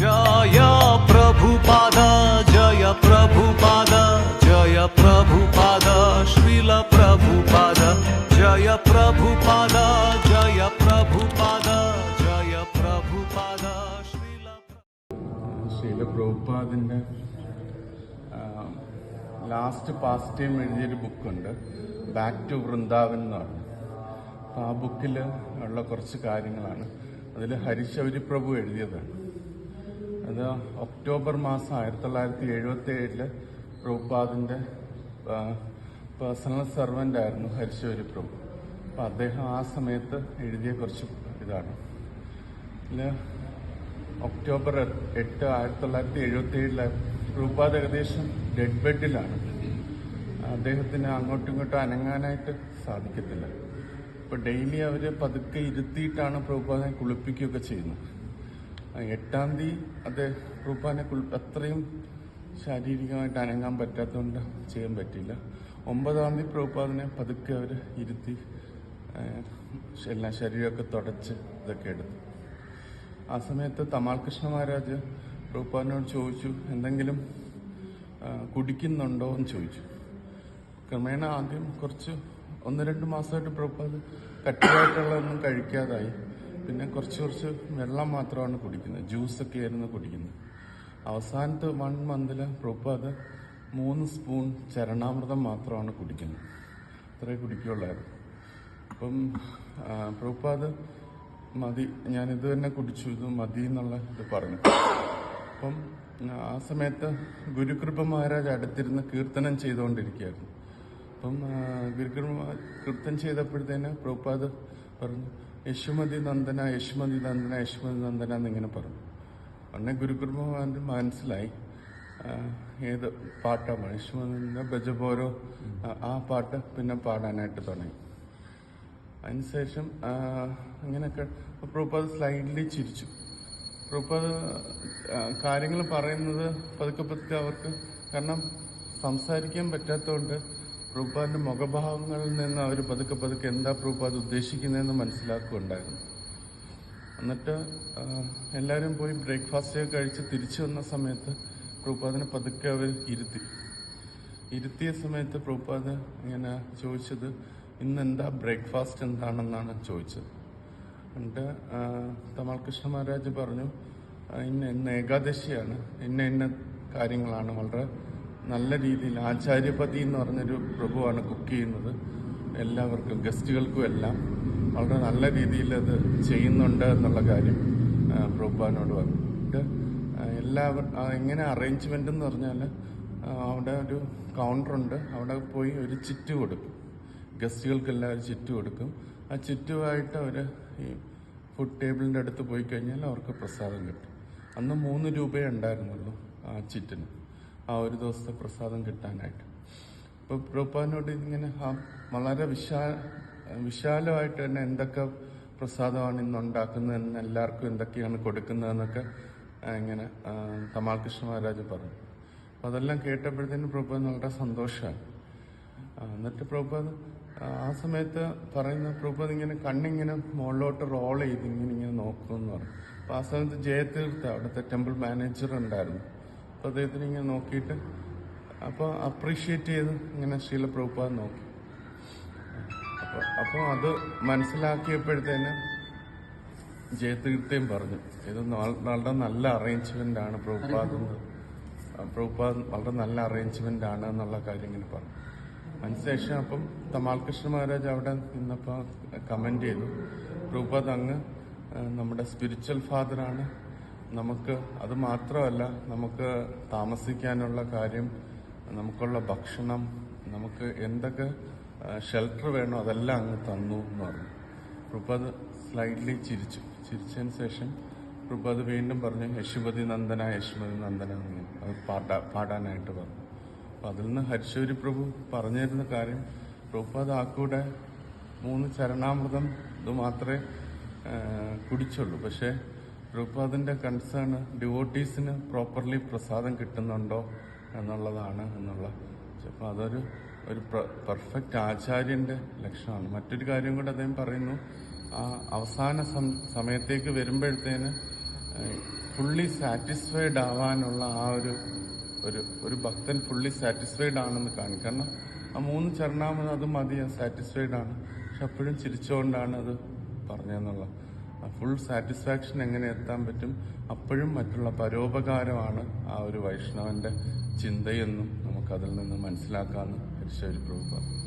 ജയ പ്രഭുപാദ ജയ പ്രഭുപാദ ജയ പ്രഭുപാദ പ്രഭുപാദ ജയ പ്രഭുപാദ ജയ പ്രഭുപാദ ജയ പ്രഭുപാദ ലാസ്റ്റ് പാസ്റ്റ് ടൈം എഴുതിയൊരു ബുക്കുണ്ട് ബാക്ക് ടു വൃന്ദാവൻ എന്ന് പറഞ്ഞു. അപ്പോൾ ആ ബുക്കിൽ ഉള്ള കുറച്ച് കാര്യങ്ങളാണ്. അതിൽ ഹരിശൗരി പ്രഭു എഴുതിയതാണ്. അത് ഒക്ടോബർ മാസം ആയിരത്തി തൊള്ളായിരത്തി എഴുപത്തി ഏഴിൽ പ്രഭുപാദിന്റെ പേഴ്സണൽ സെർവന്റ് ആയിരുന്നു ഹരിശോരി പ്രഭു. അപ്പോൾ അദ്ദേഹം ആ സമയത്ത് എഴുതിയ കുറച്ച് ഇതാണ്. ഒക്ടോബർ എട്ട് ആയിരത്തി തൊള്ളായിരത്തി എഴുപത്തി ഏഴിൽ പ്രഭുപാദ് ഏകദേശം ഡെഡ് ബെഡിലാണ് അദ്ദേഹത്തിന് അങ്ങോട്ടും ഇങ്ങോട്ടും അനങ്ങാനായിട്ട് സാധിക്കത്തില്ല. ഇപ്പൊ ഡെയിലി അവർ പതുക്കെ ഇരുത്തിയിട്ടാണ് പ്രഭുപാദിനെ കുളിപ്പിക്കുകയൊക്കെ ചെയ്യുന്നത്. എട്ടാം തീയതി അദ്ദേഹം റൂപ്പാനെ അത്രയും ശാരീരികമായിട്ട് അനങ്ങാൻ പറ്റാത്തതുകൊണ്ട് ചെയ്യാൻ പറ്റില്ല ഒമ്പതാം തീയതി പ്രഭുപാദിനെ പതുക്കെ അവർ ഇരുത്തി എല്ലാം ശരീരമൊക്കെ തുടച്ച് ഇതൊക്കെ എടുത്തു. ആ സമയത്ത് തമാൽകൃഷ്ണ മഹാരാജ് പ്രഭുപാദിനോട് ചോദിച്ചു എന്തെങ്കിലും കുടിക്കുന്നുണ്ടോ? എന്ന് ചോദിച്ചു. ക്രമേണ ആദ്യം കുറച്ച് ഒന്ന് രണ്ട് മാസമായിട്ട് പ്രഭുപാദ് കട്ടിയായിട്ടുള്ളതൊന്നും കഴിക്കാതായി. പിന്നെ കുറച്ച് കുറച്ച് വെള്ളം മാത്രമാണ് കുടിക്കുന്നത്. ജ്യൂസൊക്കെ ആയിരുന്നു കുടിക്കുന്നത്. അവസാനത്തെ വൺ മന്തിൽ പ്രഭുപാദ് മൂന്ന് സ്പൂൺ ചരണാമൃതം മാത്രമാണ് കുടിക്കുന്നത്. അത്രേ കുടിക്കുള്ളായിരുന്നു. അപ്പം പ്രഭുപാദ് മതി ഞാനിത് തന്നെ കുടിച്ചു ഇത് മതി എന്നുള്ള ഇത് പറഞ്ഞു. അപ്പം ആ സമയത്ത് ഗുരുകൃപ മഹാരാജ് അടുത്തിരുന്ന് കീർത്തനം ചെയ്തുകൊണ്ടിരിക്കുകയായിരുന്നു. അപ്പം ഗുരുകൃപ കീർത്തനം ചെയ്തപ്പോഴത്തേന് പ്രഭുപാദ് പറഞ്ഞു. യശുമതി നന്ദന യശുമതി നന്ദന യശുമതി നന്ദന എന്നിങ്ങനെ പറഞ്ഞു. ഉടനെ ഗുരുകുർമ്മന്റെ മനസ്സിലായി. ഏത് പാട്ടാണ്? യശുമതി ബജബോരോ ആ- പാട്ട് പിന്നെ പാടാനായിട്ട് തുടങ്ങി. അതിനുശേഷം അങ്ങനെയൊക്കെ പ്രൂപ്പത് സ്ലൈഡ്ലി ചിരിച്ചു. പ്രൂപ്പത് കാര്യങ്ങൾ പറയുന്നത് പതുക്കെ പതുക്കെ അവർക്ക് കാരണം സംസാരിക്കാൻ പറ്റാത്തതുകൊണ്ട് പ്രഭുപാദിന്റെ മുഖഭാവങ്ങളിൽ നിന്ന് അവർ പതുക്കെ പതുക്കെ എന്താ പ്രഭുപാദ് ഉദ്ദേശിക്കുന്നതെന്ന് മനസ്സിലാക്കുകയുണ്ടായിരുന്നു. എന്നിട്ട് എല്ലാവരും പോയി ബ്രേക്ക്ഫാസ്റ്റ് ഒക്കെ കഴിച്ച് തിരിച്ചു വന്ന സമയത്ത് പ്രൂപ്പാദിനെ പതുക്കെ അവർ ഇരുത്തി. ഇരുത്തിയ സമയത്ത് പ്രൂപ്പാദ് ഇങ്ങനെ ചോദിച്ചത് ഇന്ന് എന്താ ബ്രേക്ക്ഫാസ്റ്റ് എന്താണെന്നാണ് ചോദിച്ചത്? എന്നിട്ട് തമാൽകൃഷ്ണ കൃഷ്ണ മഹാരാജ് പറഞ്ഞു ഇന്ന് ഇന്ന് ഏകാദശിയാണ്. ഇന്ന ഇന്ന കാര്യങ്ങളാണ് വളരെ നല്ല രീതിയിൽ ആചാര്യപതി എന്ന് പറഞ്ഞൊരു പ്രഭുവാണ് കുക്ക് ചെയ്യുന്നത്. എല്ലാവർക്കും ഗസ്റ്റുകൾക്കും എല്ലാം വളരെ നല്ല രീതിയിൽ അത് ചെയ്യുന്നുണ്ട് എന്നുള്ള കാര്യം ആ, പറഞ്ഞിട്ട് എല്ലാവർ എങ്ങനെ അറേഞ്ച്മെന്റ് എന്ന് പറഞ്ഞാൽ അവിടെ ഒരു കൗണ്ടറുണ്ട് അവിടെ പോയി ഒരു ചിറ്റ് കൊടുക്കും. ഗസ്റ്റുകൾക്കെല്ലാം ഒരു ചിറ്റ് കൊടുക്കും. ആ ചിറ്റുമായിട്ട് അവർ ഈ ഫുഡ് ടേബിളിന്റെ അടുത്ത് പോയി കഴിഞ്ഞാൽ അവർക്ക് പ്രസാദം കിട്ടും. അന്ന് മൂന്ന് രൂപയേ ഉണ്ടായിരുന്നുള്ളൂ ആ ചിറ്റിന്. ആ ഒരു ദിവസത്തെ പ്രസാദം കിട്ടാനായിട്ട്. ഇപ്പോൾ പ്രഭുപാദിനോട് ഇങ്ങനെ ആ വളരെ വിശാ വിശാലമായിട്ട് തന്നെ എന്തൊക്കെ പ്രസാദമാണ് ഇന്ന് ഉണ്ടാക്കുന്നതെന്ന് എല്ലാവർക്കും എന്തൊക്കെയാണ് കൊടുക്കുന്നതെന്നൊക്കെ ഇങ്ങനെ തമാൽകൃഷ്ണ കൃഷ്ണ മഹാരാജ് പറഞ്ഞു. അപ്പോൾ അതെല്ലാം കേട്ടപ്പോഴത്തേനും പ്രഭുപാദിന് വളരെ സന്തോഷമായി ആ, എന്നിട്ട് പ്രഭുപാദ് ആ, ആ സമയത്ത് പറയുന്ന പ്രഭുപാദ് ഇങ്ങനെ കണ്ണിങ്ങനെ മുകളിലോട്ട് റോൾ ചെയ്ത് ഇങ്ങനെ ഇങ്ങനെ നോക്കുമെന്ന് പറഞ്ഞു. അപ്പോൾ ആ സമയത്ത് ജയതീർത്ഥ അവിടുത്തെ ടെമ്പിൾ മാനേജർ ഉണ്ടായിരുന്നു. അപ്പോൾ അദ്ദേഹത്തിന് ഇങ്ങനെ നോക്കിയിട്ട് അപ്പോൾ അപ്രീഷിയേറ്റ് ചെയ്ത് ഇങ്ങനെ ശീല പ്രഭുപാദ് നോക്കി അപ്പോൾ അപ്പോൾ അത് മനസ്സിലാക്കിയപ്പോഴത്തേന് ജയതീർത്ഥയും പറഞ്ഞു ഇത് വളരെ നല്ല അറേഞ്ച്മെന്റ് ആണ് പ്രഭുപാദ്. പ്രഭുപാദ് വളരെ നല്ല അറേഞ്ച്മെന്റ് ആണ് എന്നുള്ള കാര്യം ഇങ്ങനെ പറഞ്ഞു അതിനുശേഷം അപ്പം തമാൽകൃഷ്ണ മഹാരാജ് അവിടെ നിന്നപ്പോൾ കമന്റ് ചെയ്തു പ്രഭുപാദ് അങ്ങ് നമ്മുടെ സ്പിരിച്വൽ ഫാദറാണ് നമുക്ക് അത് മാത്രമല്ല നമുക്ക് താമസിക്കാനുള്ള കാര്യം നമുക്കുള്ള ഭക്ഷണം നമുക്ക് എന്തൊക്കെ ഷെൽട്ടർ വേണോ അതെല്ലാം അങ്ങ് തന്നു എന്ന് പറഞ്ഞു. പ്രഭുപാദ് സ്ലൈഡ്ലി ചിരിച്ചു. ചിരിച്ചതിന് ശേഷം അത് വീണ്ടും പറഞ്ഞു യശുപതി നന്ദന യശുപതി നന്ദന എന്ന് അത് പാടാ പാടാനായിട്ട് പറഞ്ഞു. അപ്പം അതിൽ നിന്ന് ഹരിശൂരി പ്രഭു പറഞ്ഞു തരുന്ന കാര്യം പ്രഭുപാദ് ആ കൂടെ മൂന്ന് ചരണാമൃതം ഇത് മാത്രമേ കുടിച്ചുള്ളൂ. പക്ഷേ പ്രഭുപാദിന്റെ കൺസേൺ ഡിവോട്ടീസിന് പ്രോപ്പർലി പ്രസാദം കിട്ടുന്നുണ്ടോ എന്നുള്ളതാണ് എന്നുള്ള. അപ്പോൾ അതൊരു ഒരു പെർഫെക്റ്റ് ആചാര്യന്റെ ലക്ഷണമാണ്. മറ്റൊരു കാര്യം കൂടെ അദ്ദേഹം പറയുന്നു ആ അവസാന സമയത്തേക്ക് വരുമ്പോഴത്തേന് ഫുള്ളി സാറ്റിസ്ഫൈഡ് ആവാനുള്ള ആ ഒരു ഒരു ഒരു ഭക്തൻ ഫുള്ളി സാറ്റിസ്ഫൈഡ് ആണെന്ന് കാണും. കാരണം ആ മൂന്ന് ചരണാമത് അത് മതി സാറ്റിസ്ഫൈഡ് ആണ്. പക്ഷെ അപ്പോഴും ചിരിച്ചുകൊണ്ടാണ് അത് പറഞ്ഞതെന്നുള്ളത്. ഫുൾ സാറ്റിസ്ഫാക്ഷൻ എങ്ങനെ എത്താൻ പറ്റും അപ്പോഴും മറ്റുള്ള പരോപകാരമാണ് ആ ഒരു വൈഷ്ണവന്റെ ചിന്തയെന്നും നമുക്കതിൽ നിന്ന് മനസ്സിലാക്കാമെന്ന് പ്രഭു പറഞ്ഞു.